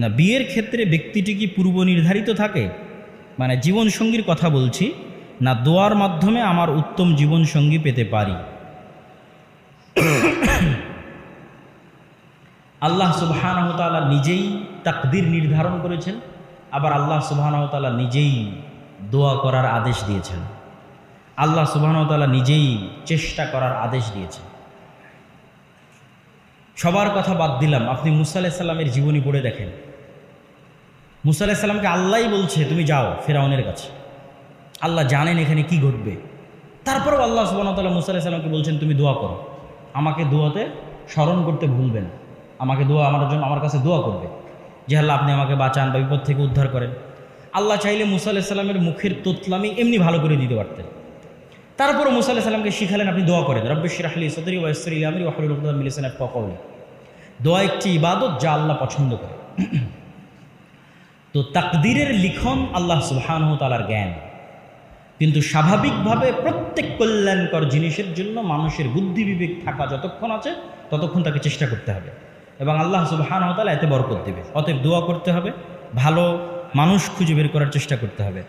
না, বিয়ের ক্ষেত্রে ব্যক্তিটি কি পূর্ব নির্ধারিত থাকে? মানে জীবনসঙ্গীর কথা বলছি, না দোয়ার মাধ্যমে আমার উত্তম জীবনসঙ্গী পেতে পারি? আল্লাহ সুবাহানহতালা নিজেই তাকদির নির্ধারণ করেছেন, আবার আল্লাহ সুবাহানহতালা নিজেই দোয়া করার আদেশ দিয়েছেন। আল্লাহ সুবাহানহতালা নিজেই চেষ্টা করার আদেশ দিয়েছেন। সবার কথা বাদ দিলাম, আপনি মুসা আলাইসাল্লামের জীবনী পড়ে দেখেন। মুসা আলাইসাল্লামকে আল্লাহই বলছে, তুমি যাও ফেরাউনের কাছে। আল্লাহ জানেন এখানে কি ঘটবে। তারপরেও আল্লাহ সুবাহতাল্লাহ মুসা আলাইসাল্লামকে বলছেন, তুমি দোয়া করো। আমাকে দোয়াতে স্মরণ করতে ভুলবেন না। আমাকে দোয়া, আমার জন্য আমার কাছে দোয়া করবে। যে আল্লাহ, আপনি আমাকে বাঁচান বা বিপদ থেকে উদ্ধার করেন। আল্লাহ চাইলে মুসা আলাইসাল্লামের মুখের তোতলামি এমনি ভালো করে দিতে পারতেন। তারপরে মুসা আলাইসাল্লামকে শিখালেন, আপনি দোয়া করেন। রব্বিশ রাহলি সদরি ওয়াসরি আমির ওয়াহরুল মিলিসান ককৌলি দোয়া একটি ইবাদত যা আল্লাহ পছন্দ করে তো তাকদিরের লিখন আল্লাহ সুবহান তালার জ্ঞান। কিন্তু স্বাভাবিকভাবে প্রত্যেক কল্যাণকর জিনিসের জন্য মানুষের বুদ্ধি বিবেক থাকা যতক্ষণ আছে, ততক্ষণ তাকে চেষ্টা করতে হবে। এবং আল্লাহ সুবহান তালা এতে বরকত দেবে। অতএব দোয়া করতে হবে, ভালো মানুষ খুঁজে বের করার চেষ্টা করতে হবে।